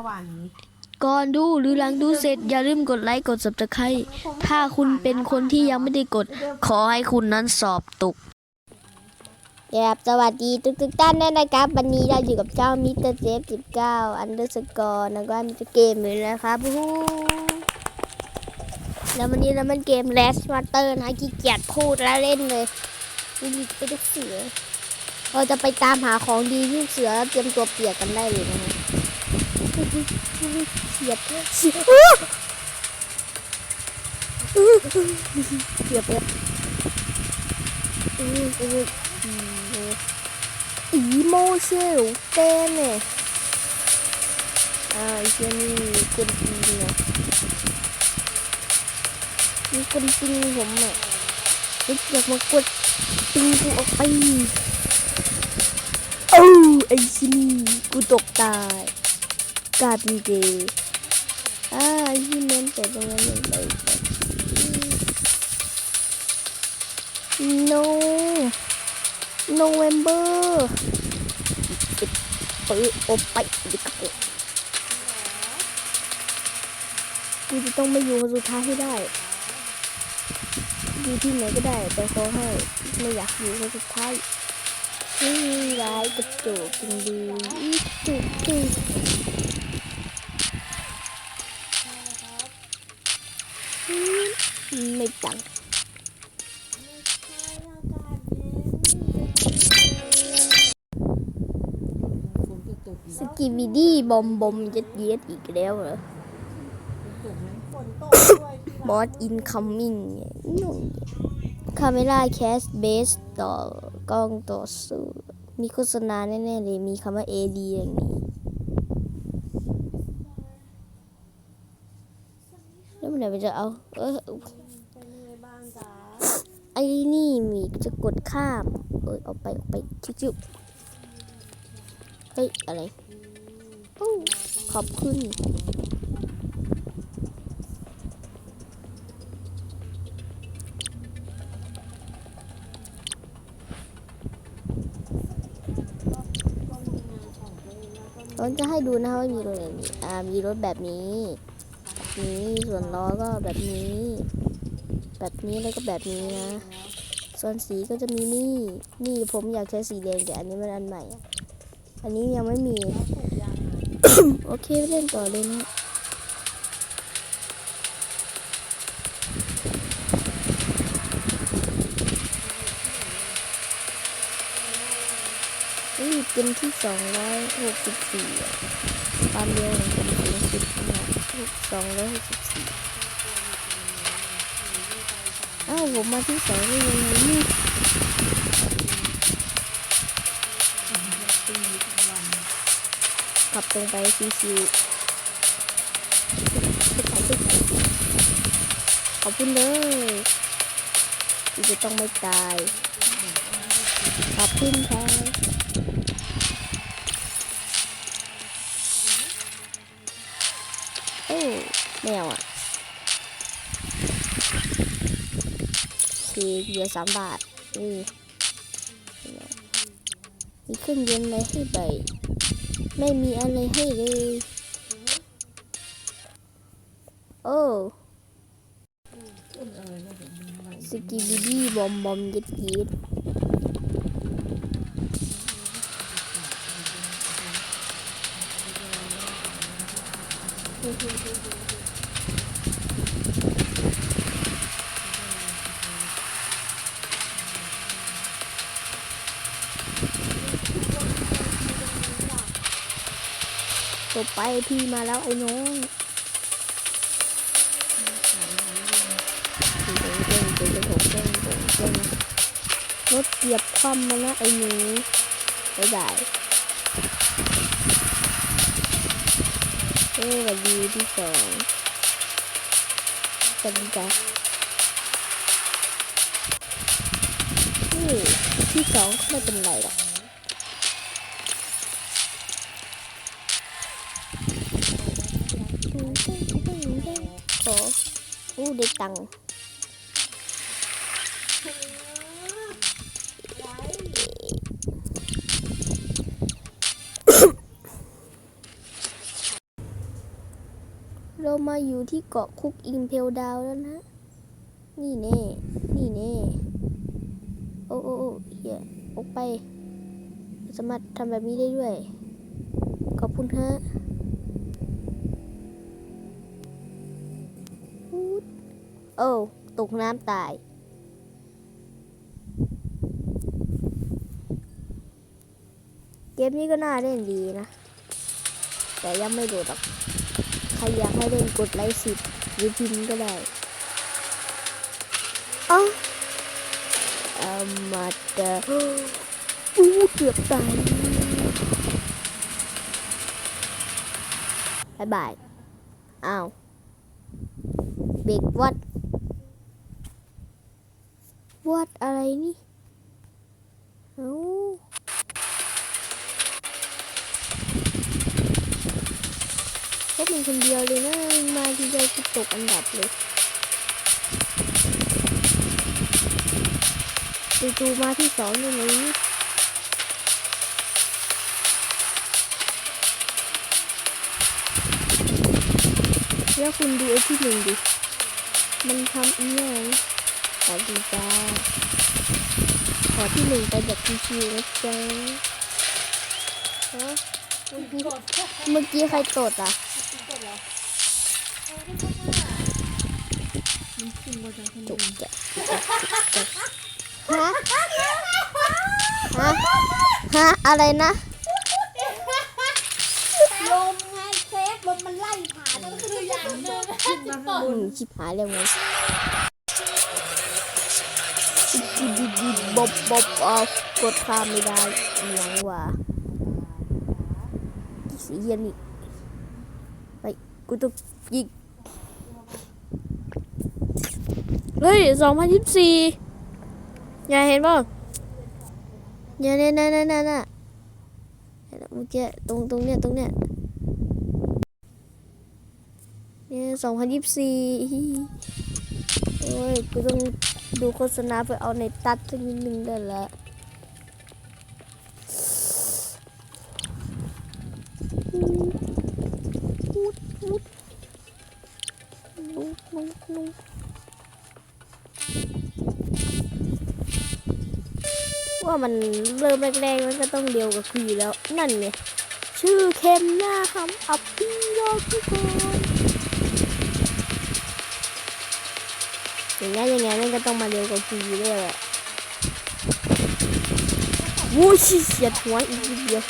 เขาว่าอย่างนี้ ก่อนดูหรือหลังดูเสร็จอย่าลืมกดไลค์กด subscribe ถ้าคุณเป็นคนที่ยังไม่ได้กด ขอให้คุณนั้นสอบตกครับสวัสดีทุกทุกๆท่านด้วยนะครับ วันนี้เราอยู่กับเจ้ามิสเตอร์เจฟสิบเก้าอันเดอร์สกอร์แล้วก็มิสเตอร์เกมเลยนะครับฮู้แล้ววันนี้เรามันเกม Last Master นะขี้เกียจพูดแล้วเล่นเลยรีบไปทุกเสือเราจะไปตามหาของดีที่เสือแล้วเตรียมตัวเปียกกันได้เลยนะฮะ เสียบเสียบเสียบเลยอีโมเชลเต้นเนี่ยอ่าไอ้เชี่ยนี่คนจริงเนี่ยมีคนจริงผมอะนึกอยากมากดปิงกูออกไปโอ้ไอ้ชินี่กูตกตาย กายเป็นเกย์อ่าที่เน้นแต่ตรงนั้นลงไป no November ปิดปื้อโอไปดิกระโปงกูจะต้องไม่อยู่คนสุดท้ายให้ได้อยู่ที่ไหนก็ได้ แต่ขอให้ไม่อยากอยู่คนสุดท้ายนี่ร้ายกระโจกจริงดีจุกจุก ไม่จังสกิบิดี้บอมบอมยัดเยียดอีกแล้วเหรอ บอสอินคัมมิ่งนุ่นคาเมล่าแคสเบสต่อกล้องต่อสู้มีโฆษณาแน่ๆเลย มีคำว่า AD อย่างนี้ แล้วมันไหนมันจะเอา เออ อ้นี่มีจะกดข้าม เออเอาไปเอาไปชิวๆเฮ้ยอะไรขอบคุณตอนจะให้ดูนะคะว่ามีรถแบบนี้ อ่า มีรถแบบนี้ นี้ส่วนล้อก็แบบนี้ แบบนี้แล้วก็แบบนี้นะ ส่วนสีก็จะมีนี่ นี่ผมอยากใช้สีแดงแต่อันนี้มันอันใหม่ อันนี้ยังไม่มี โอเคเล่นต่อเลยนะนี่เป็นที่สองร้อยหกสิบสี่ความเร็วของผมสูงสุดนะสองร้อยหกสิบสี่ อ้าวผมมาที่สองได้ยังไงนี่ขับตรงไปชิวๆขอบคุณเลยที่จะต้องไม่ตายขอบคุณครับ โอเหลือสามบาทนี่มีเครื่องยนต์อะไรให้ไปไม่มีอะไรให้เลย โอ้สกิบิดี้บอมบอมยิดยิดต่อ ไปพี่มาแล้วไอ้น้องรถเหยียบคว่ำมาแล้วไอ้หนูบ๊ายบายเอ้ยสวัสดีที่สองสวัสดีจ้ะเฮ้ยที่สองก็ไม่เป็นไรหรอก อู้ได้ตังค์เรามาอยู่ที่เกาะคุกอิมเพลดาวแล้วนะ นี่แน่ นี่แน่ โอ้โอ้โอ้เฮียออกไป สามารถทำแบบนี้ได้ด้วย ขอบคุณฮะ โอ้ตกน้ำตาย เกมนี้ก็น่าเล่นดีนะ แต่ยังไม่โดดหรอกใครอยากให้เล่นกดไลค์สิบหรือพิมพ์ก็ได้อ้าเอามาเจออู้เกือบตายบายบาย อ้าว เบรกวัด วัดอะไรนี่เอ้าเขาเป็นคนเดียวเลยนะ มาทีเดียวก็ตกอันดับเลยจู่ๆมาที่สองเลยนะแล้วคุณดูไอ้ที่หนึ่งดิ มันทำอีกอย่าง ขอดีจ้าขอที่หนึ่งไปแบบชิวๆนะจ๊ะฮะเมื่อกี้เมื่อกี้ใครตดอะจุกจะฮะฮะฮะอะไรนะลมไงเซฟลมมันไล่ผ่านมันคืออย่างหนึงอืมชิบหายแล้วไบบบบออกกดข้ามไม่ได้หยังว่าสีเย็นนี่ไปกูต้องยิงเฮ้ยสองพันยี่สิบสี่ยายเห็นป่ะยายเนี่ยน่ะน่ะน่ะน่ะเมื่อกี้ตรงตรงเนี้ยตรงเนี้ยเนี่ยสองพันยี่สิบสี่ โอ้ยกูต้องดูโฆษณาไปเอาในตัดสักนิดนึงได้ละว่ามันเริ่มแรกๆมันก็ต้องเร็วกว่าคืออยู่แล้ว นั่นไงชื่อเข้มหน้าคำอับปี้รอดทุกคน อย่างงั้นอย่างงั้นมันก็ต้องมาเร็วกว่าพีด้วยแหละวูชิเสียดหัวอีกนิดเดียว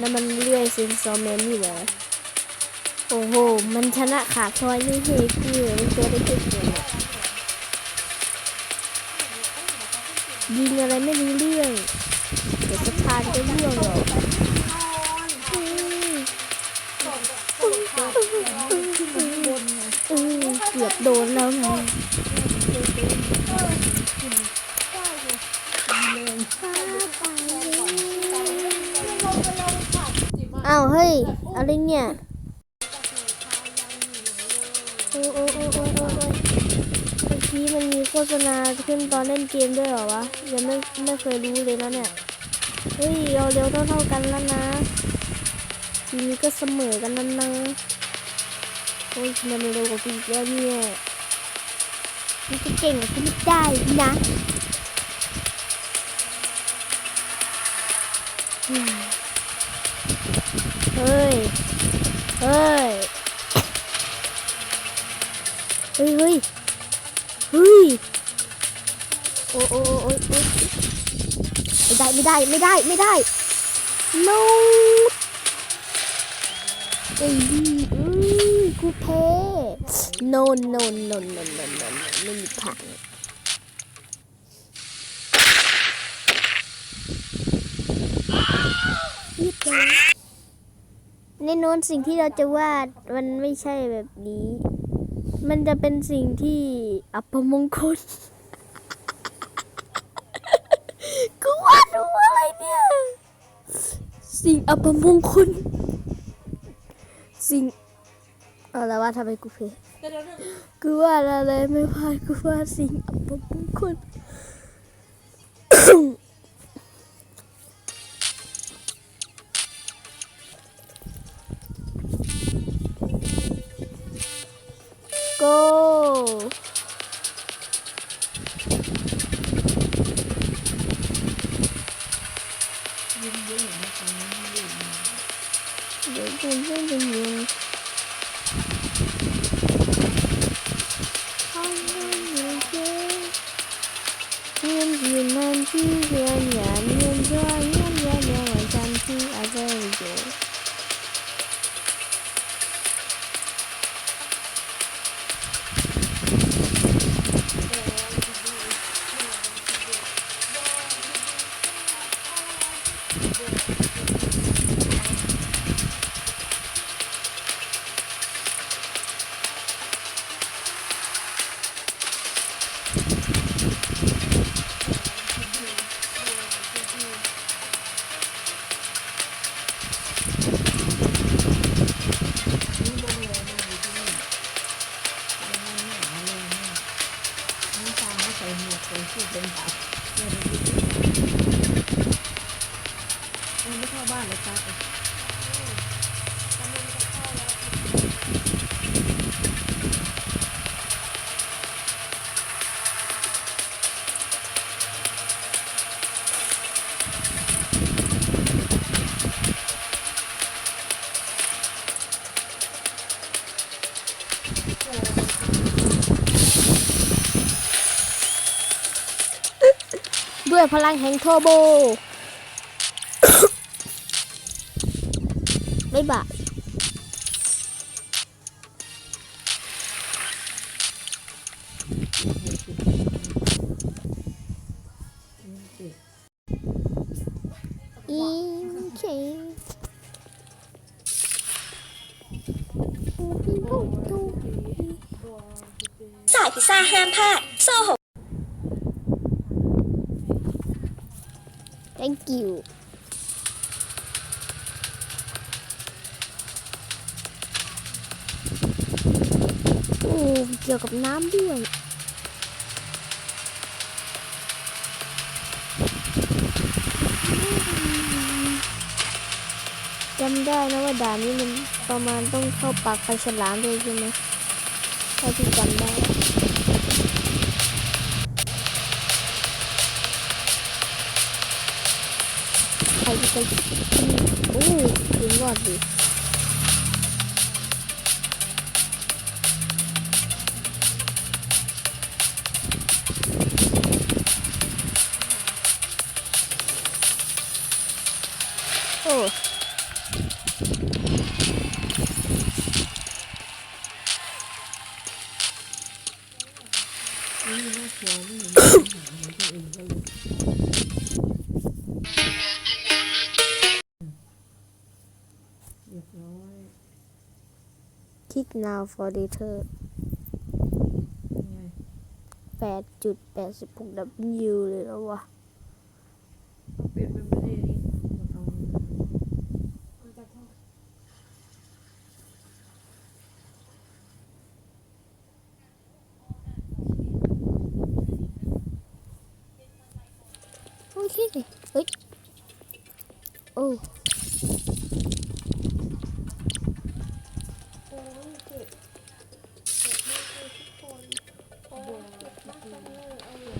นั่นมันเลื่อยเซนซอร์แมนนี่เหรอโอ้โห มันชนะขาดซอยนี่เฮ้ยคือมันตัวได้เก่งเลยยิงอะไรไม่รู้เรื่อง เดี๋ยวสะพานก็เรื่องหรอก โดนแล้วไงอ้าวเฮ้ย อะไรเนี่ยโอ้โอ้โอ้โอ้โอ้โอ้เมื่อกี้มันมีโฆษณาขึ้นตอนเล่นเกมด้วยเหรอวะ ยังไม่ไม่เคยรู้เลยนะเนี่ย เฮ้ย เราเร็วเท่าเท่าๆกันแล้วนะ ทีนี้ก็เสมอกันแล้วนะ โอ้ยทำไมมันเร็วกว่ากูอีกแล้วเนี่ยมันจะเก่งกว่ากูไม่ได้นะอืมเฮ้ย เฮ้ย เฮ้ย เฮ้ย เฮ้ยโอ้โอ้โอ้โอ้โอ้ไม่ได้ ไม่ได้ ไม่ได้ ไม่ได้ no เอ้ยอุ้ย กูแพ้ no no no no no no no ไม่มีทางยิบเลยในโน้นสิ่งที่เราจะวาดมันไม่ใช่แบบนี้ มันจะเป็นสิ่งที่อัปมงคลกูวาดรูอะไรเนี่ย สิ่งอัปมงคล สิ่ง เอาละว่าทำไมกูเพลกูวาดอะไรไม่พลาดกูวาดสิ่งอัปมงคล go ยิ้มเยอะเห็นไหมตอนนี้มันยืดมาเดี๋ยวคุณเพื่อนจะยิง พลังแห่งโทโบ บ๊ายบายติดอีเคสายพิซซ่าห้ามพลาดโซ่ห ก thank you โอ้เกี่ยวกับน้ำด้วยจำได้นะว่าด่านนี้มันประมาณต้องเข้าปากปลาฉลามด้วยใช่ไหมถ้าที่จำได้ ใคร now for data ไง8.86 W เลยแล้ววะ เปลี่ยนเป็นไม่ได้นี่เอา โอเคเฮ้ย โอ้ โอ้ยเจ็บเจ็บมากเลยทุกคนโอ้ยเจ็บมากจังเลยเอาเหรอ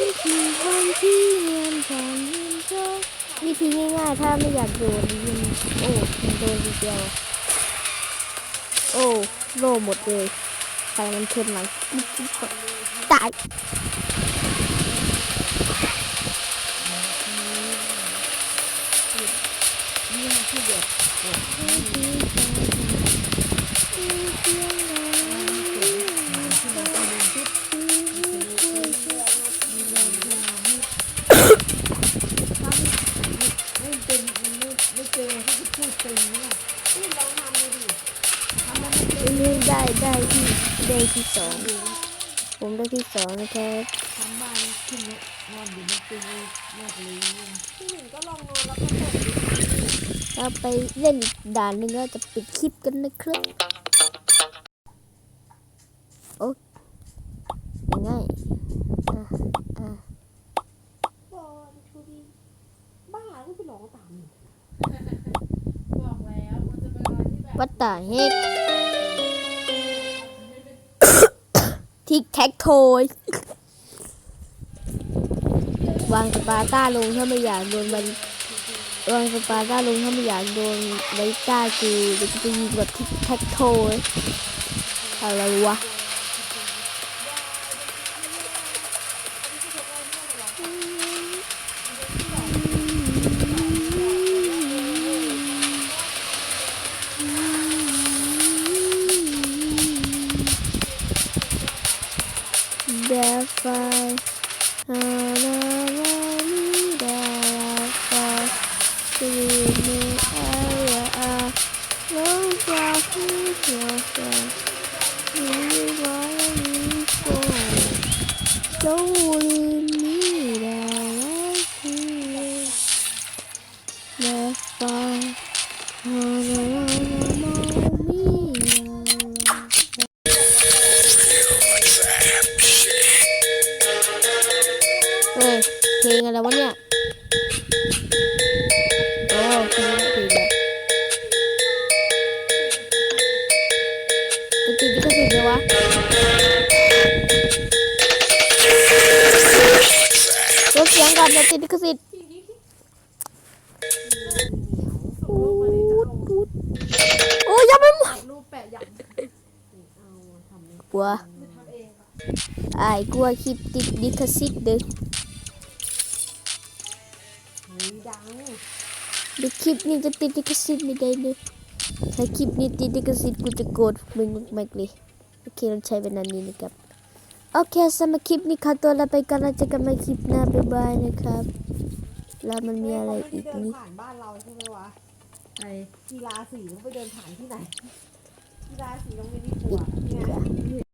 ที่ที่วันที่เรียนฉันยินเจ้าวิธีง่ายๆ ถ้าไม่อยากโดนยิงโอ้มันโดนทีเดียวโอ้โลหมดเลยใครมันชนหลังปุ๊บปุ๊บปุ๊บตายนี่ที่เด็ด เขาจะพูดเป็นเนี่ยนี่ลองทำดูดินี่ได้ได้ที่ได้ที่สองผมได้ที่สองนะครับทำบ้านขึ้นเนี่ยนอนอยู่มันเป็นมากเลยพี่หนึ่งก็ลองนอนแล้วก็เปิดเราไปเล่นอีกด่านหนึ่งก็จะปิดคลิปกันนะครับโอ้ง่ายอะอะบอลทูบีบ้าก็ไปหลอกตามบอกแล้วมันจะเป็นอะไรที่แบบวัตตา เฮกทิกแท็กโทยวางสปาร์ต้าลงถ้าไม่อยากโดนมันวางสปาร์ต้าลงถ้าไม่อยากโดนไบต้าคือเดี๋ยวจะไปยิงแบบทิกแท็กโทอะไรวะ งอะไรวะเนี่ยโอ้เพลงเพลงแบบจะติดลิขสิทธิ์ไหมวะลดเสียงก่อนจะติดลิขสิทธิ์อูดอูดโอ้ยยังไม่หมดกลัวไอ้กลัวคลิปติดลิขสิทธิ์เด้อ ลิปนี้จะติดลิขสิทธิ์ไม่ได้เลยถ้าคลิปนี้ติดลิขสิทธิ์กูจะโกรธมึงมากเลยโอเคเราใช้เป็นอันนี้นะครับโอเคสำหรับคลิปนี้ขอตัวลาไปก่อนแล้วเจอกันใหม่คลิปหน้าบ๊ายบายนะครับ แล้วมันมีอะไรอีกเดินนี่ผ่านบ้านเราใช่ไหมวะไอกีฬาสีเขาไปเดินผ่านที่ไหนกีฬาสีโรงเรียนนี่ปัวนี่ไง